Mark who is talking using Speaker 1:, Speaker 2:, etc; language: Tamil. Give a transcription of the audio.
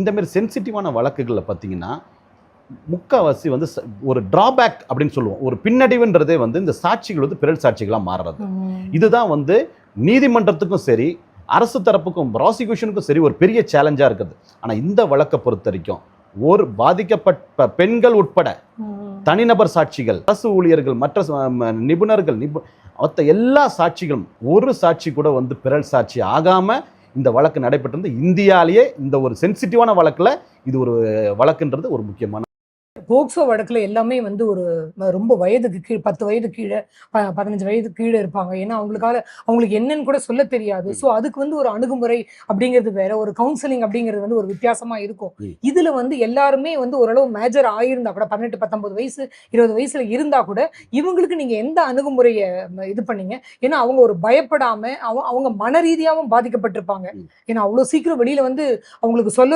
Speaker 1: இந்த மாதிரி சென்சிட்டிவான வழக்குகளில் பார்த்தீங்கன்னா முக்காவாசி வந்து ஒரு டிராபேக் அப்படின்னு சொல்லுவோம். ஒரு பின்னடைவுன்றதே வந்து இந்த சாட்சிகள் வந்து பிறல் சாட்சிகளாக மாறுறது. இதுதான் வந்து நீதிமன்றத்துக்கும் சரி அரசு தரப்புக்கும் ப்ராசிக்யூஷனுக்கும் சரி ஒரு பெரிய சேலஞ்சாக இருக்குது. ஆனால் இந்த வழக்கை பொறுத்த வரைக்கும் ஒரு பாதிக்கப்பட்ட பெண்கள் உட்பட தனிநபர் சாட்சிகள் அரசு ஊழியர்கள் மற்ற நிபுணர்கள் நிபு மொத்த எல்லா சாட்சிகளும் ஒரு சாட்சி கூட வந்து பிறல் சாட்சி ஆகாம இந்த வழக்கு நடைபெற்றிருந்து இந்தியாலேயே இந்த ஒரு சென்சிட்டிவான வழக்குல இது ஒரு வழக்குன்றது ஒரு முக்கியமான
Speaker 2: போக்சோ வழக்குல எல்லாமே வந்து ஒரு ரொம்ப வயதுக்கு கீழ் பத்து வயது கீழே பதினஞ்சு வயது கீழே இருப்பாங்க. ஏன்னா அவங்களுக்காக அவங்களுக்கு என்னன்னு கூட சொல்ல தெரியாது. ஸோ அதுக்கு வந்து ஒரு அணுகுமுறை அப்படிங்கிறது வேற ஒரு கவுன்சிலிங் அப்படிங்கிறது வந்து ஒரு வித்தியாசமா இருக்கும். இதுல வந்து எல்லாருமே வந்து ஓரளவு மேஜர் ஆயிருந்தா கூட பதினெட்டு பத்தொன்பது வயசு இருபது வயசுல இருந்தா கூட இவங்களுக்கு நீங்க எந்த அணுகுமுறையை இது பண்ணீங்க? ஏன்னா அவங்க ஒரு பயப்படாம அவங்க மன ரீதியாவும் பாதிக்கப்பட்டிருப்பாங்க. ஏன்னா அவ்வளவு சீக்கிரம் வெளியில வந்து அவங்களுக்கு சொல்லணும்